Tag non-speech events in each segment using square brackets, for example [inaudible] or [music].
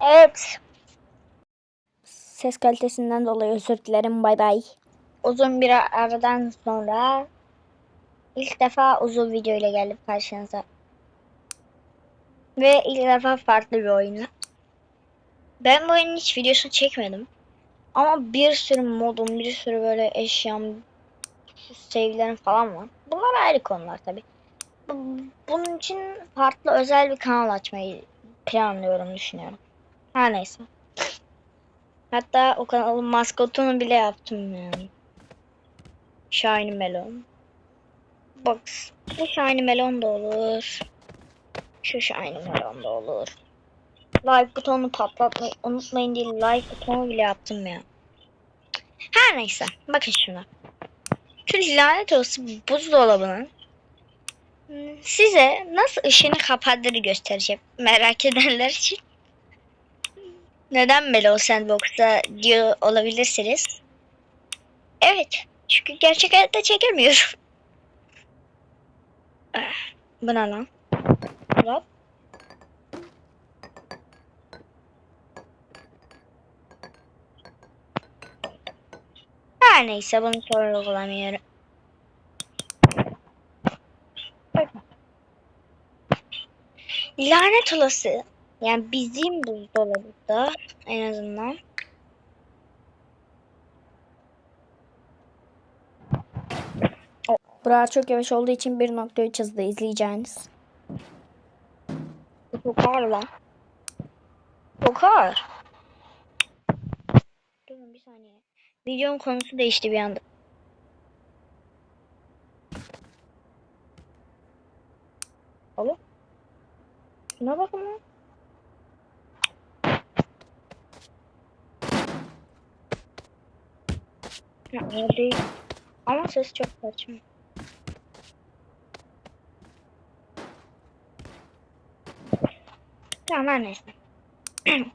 Evet. Ses kalitesinden dolayı özür dilerim. Bay bay. Uzun bir aradan sonra ilk defa uzun video ile geldim karşınıza. Ve ilk defa farklı bir oyunla. Ben bu oyunun hiç videosunu çekmedim. Ama bir sürü modum, bir sürü böyle eşyam, sevgilerim falan var. Bunlar ayrı konular tabi. Bunun için farklı özel bir kanal açmayı planlıyorum, düşünüyorum. Her neyse. Hatta o kanalın maskotunu bile yaptım yani. Shiny Melon. Bak bu Shiny Melon da olur. Şu Shiny Melon da olur. Like butonunu patlatmayı unutmayın diye like butonu bile yaptım ya. Her neyse. Bakın şuna. Şu lanet olsun buzdolabının size nasıl ışığını kapattığını göstereceğim. Merak edenler için. Neden Melo Sandbox'ta diyor olabilirsiniz. Evet. Çünkü gerçek hayatta çekemiyorum. [laughs] Bu ne lan? Hop. Her neyse bunu sorgulamıyorum. Lanet olası. Yani bizim buzdolabında en azından Burak çok yavaş olduğu için 1.3 hızda izleyeceğiniz. Ağır lan. Çok ağır. Durun bir saniye. Videonun konusu değişti bir anda. Alo? Şuna bakın lan. Ama ses çok saçma. Tamam neyse. [clears throat]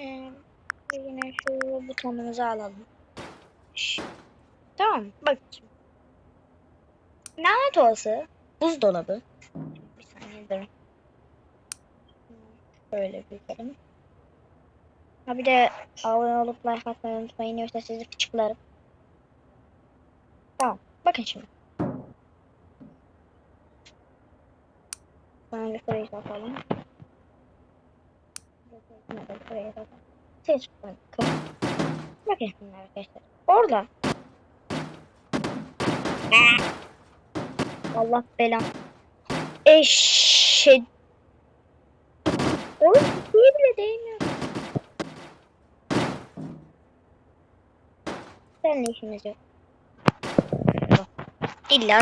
Ee, yine şu butonumuzu alalım. Şş. Tamam bak. Lanet olası buzdolabı. Bir saniye durun. Böyle büyütelim. Ha bir de abone olup like atmayı unutmayın yoksa sizi küçüklerim. Tamam bakın şimdi. Ben bir freeze atalım. Freeze atalım. Ses bakın. Bakın şimdi arkadaşlar. Orada. Allah belam. Eşek. Oğlum kutuya bile değmiyor. Sen ne işiniz yok? İlla.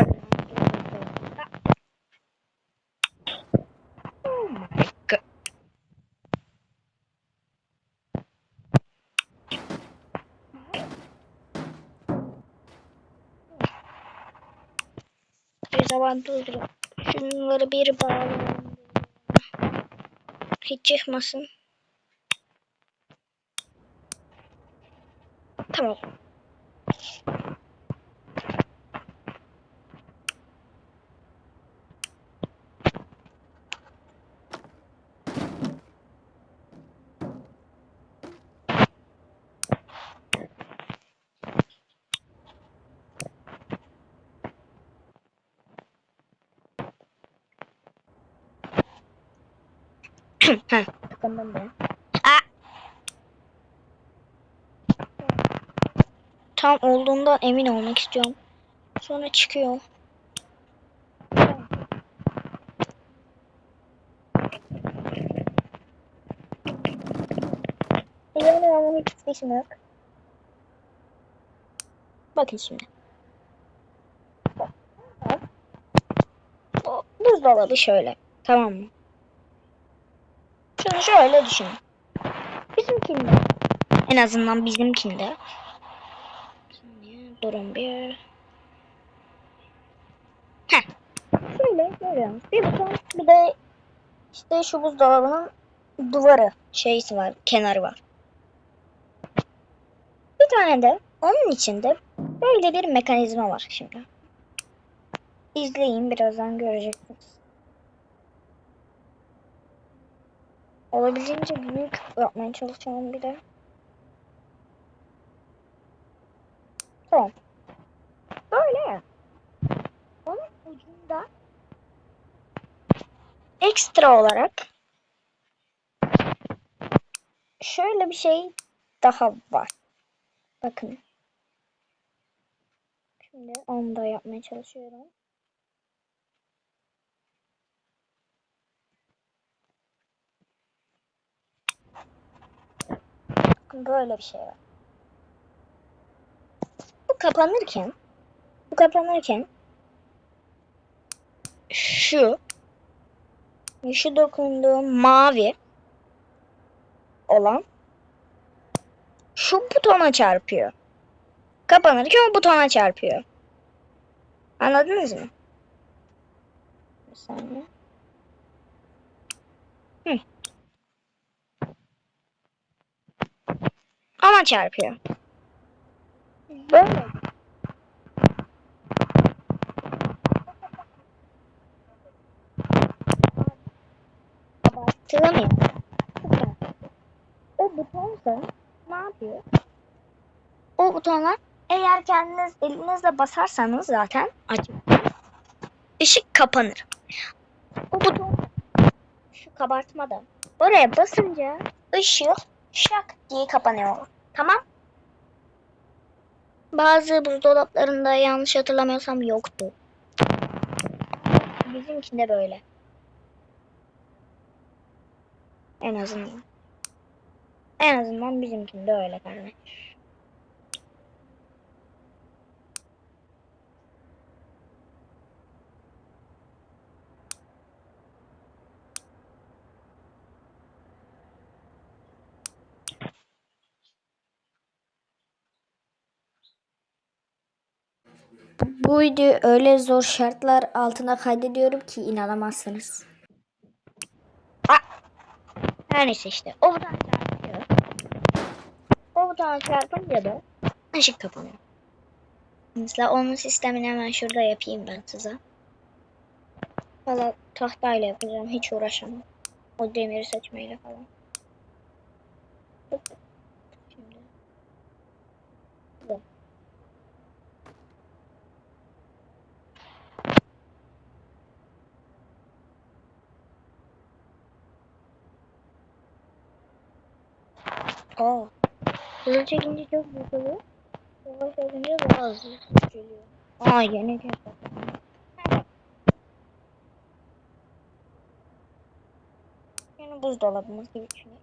Bir zaman durdurun. Şunları bir bağlayalım. Hiç çıkmasın. Tamam. Tıkandım ben. Aa! Tam olduğundan emin olmak istiyorum. Sonra çıkıyor. Yani ben bunun hiçbir işim yok. Bakın şimdi. Bu buzdolabı şöyle. Tamam mı? Şunu şöyle düşünün. Bizimkinde. En azından bizimkinde. Şimdi durun bir. Heh. Şöyle görüyorsunuz. Bir buton bir de işte şu buzdolabının duvarı şeysi var. Kenarı var. Bir tane de onun içinde böyle bir mekanizma var şimdi. İzleyin birazdan göreceksiniz. Olabildiğince büyük yapmaya çalışıyorum bir de. Tamam. Böyle. Onun ucunda ekstra olarak şöyle bir şey daha var. Bakın. Şimdi onu da yapmaya çalışıyorum. Böyle bir şey var. Bu kapanırken bu kapanırken şu şu dokunduğum mavi olan şu butona çarpıyor. Kapanırken o butona çarpıyor. Anladınız mı? Bir saniye. Ona çarpıyor. Böyle. Abartılamıyor. O butonsa ne yapıyor? O butona eğer kendiniz elinizle basarsanız zaten açık. Işık kapanır. O buton şu kabartmada. Oraya basınca ışık şak diye kapanıyor. Tamam? Bazı buzdolaplarında yanlış hatırlamıyorsam yoktu. Bizimkinde böyle. En azından. En azından bizimkinde öyle kardeş. Bu videoyu öyle zor şartlar altında kaydediyorum ki inanamazsınız. Her neyse işte. O butona çarpıyor. O butona çarpınca da ışık kapanıyor. Mesela onun sistemini hemen şurada yapayım ben size. Valla tahtayla yapacağım. Hiç uğraşamam. O demiri seçmeyle falan. Aa. Hızlı çekince çok büyük oluyor. Yavaş çekince daha hızlı geliyor. Aa yeni kesin. Yani buzdolabımız gibi düşünün.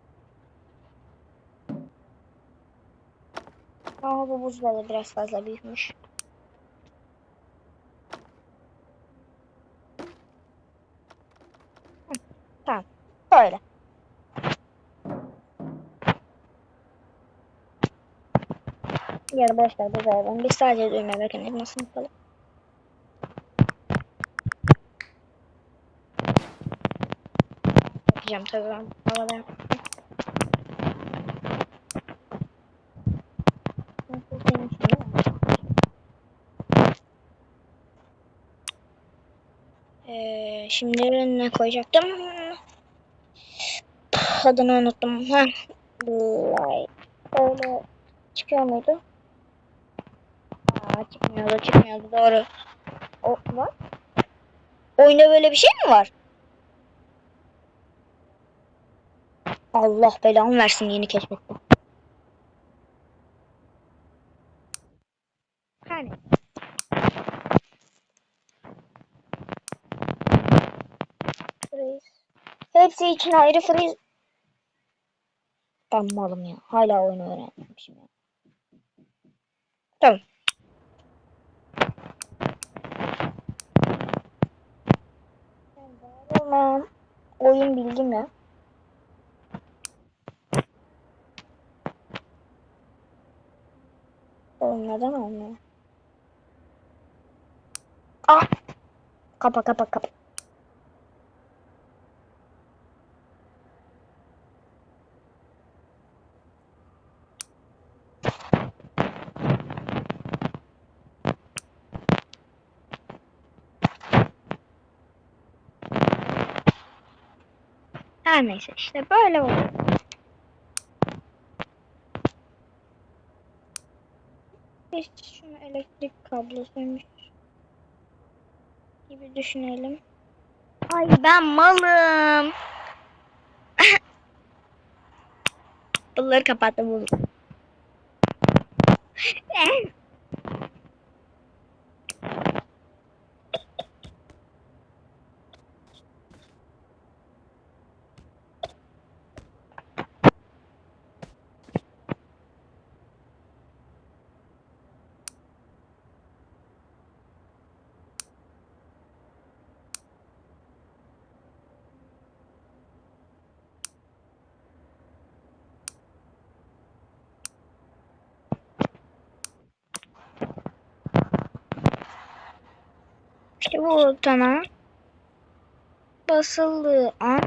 Ama bu buzdolabı biraz fazla büyükmüş. Hı, Tamam. Böyle. Yarı boş ver buzdolabını. Biz sadece düğme mekanizmasını yapalım. Yapacağım tabii ben. Havada. Nasıl? Ee, şimdi ne koyacaktım? Adını unuttum. Ha. Light. Öyle çıkıyor muydu? Aa, çıkmıyordu, çıkmıyordu. Doğru. O var. Oyunda böyle bir şey mi var? Allah belamı versin yeni keşfettim. Hani? Freeze. Hepsi için ayrı freeze. Ben malım ya. Hala oyunu öğrenmemişim ya. Tamam. Tamam. Oyun bildim ya. Oğlum neden olmuyor? Ah! Kapa kapa kapa. Her neyse işte böyle oluyor. Biz şunu elektrik kablosuymuş gibi düşünelim. Ay ben malım. [laughs] Bunları kapattım bunu. İşte bu butona basıldığı an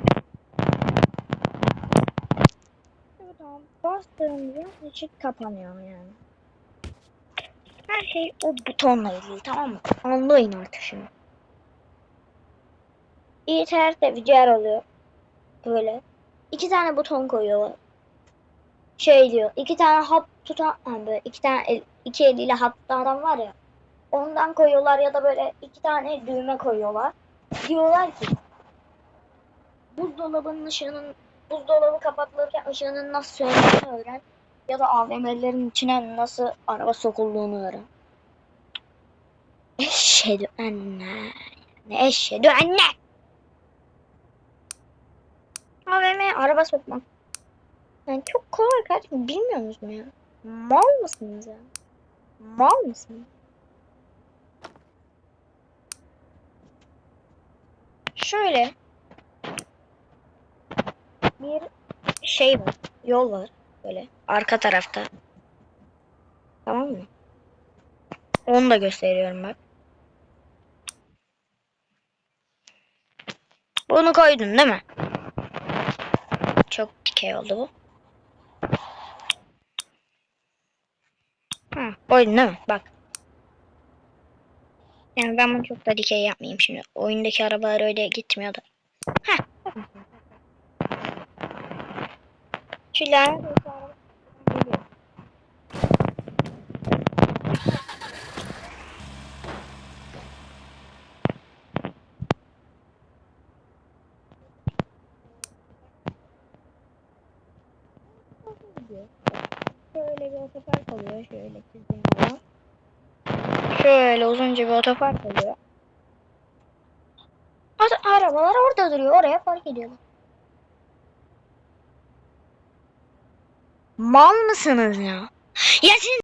buradan bastığımızda ışık kapanıyor yani. Her şey o butonla ilgili tamam mı? Anlayın artık şimdi. İnternette bir yer oluyor. Böyle. iki tane buton koyuyorlar. Şey diyor. iki tane hap tutan yani böyle iki tane el, iki eliyle hap tutan adam var ya. Ondan koyuyorlar ya da böyle iki tane düğme koyuyorlar. Diyorlar ki buzdolabının ışığının buzdolabı kapatılırken ışığının nasıl söndüğünü öğren. Ya da AVM'lerin içine nasıl araba sokulduğunu öğren. Eşhedü enne. Ne eşhedü enne. AVM'ye araba sokmak. Yani çok kolay kardeşim. Bilmiyor musun ya? Mal mısınız ya? Mal mısınız? Şöyle bir şey var. Yol var. Böyle arka tarafta. Tamam mı? Onu da gösteriyorum bak. Bunu koydun değil mi? Çok dikey oldu bu. Ha, koydun değil mi? Bak. Yani ben bunu çok da dikey yapmayayım şimdi. Oyundaki arabalar öyle gitmiyor da. Heh. Şu. Şöyle bir otopark oluyor. Şöyle çizdiğim. Şöyle uzunca bir otopark oluyor. Ara- Arabalar orada duruyor. Oraya park ediyorlar. Mal mısınız ya? Ya siz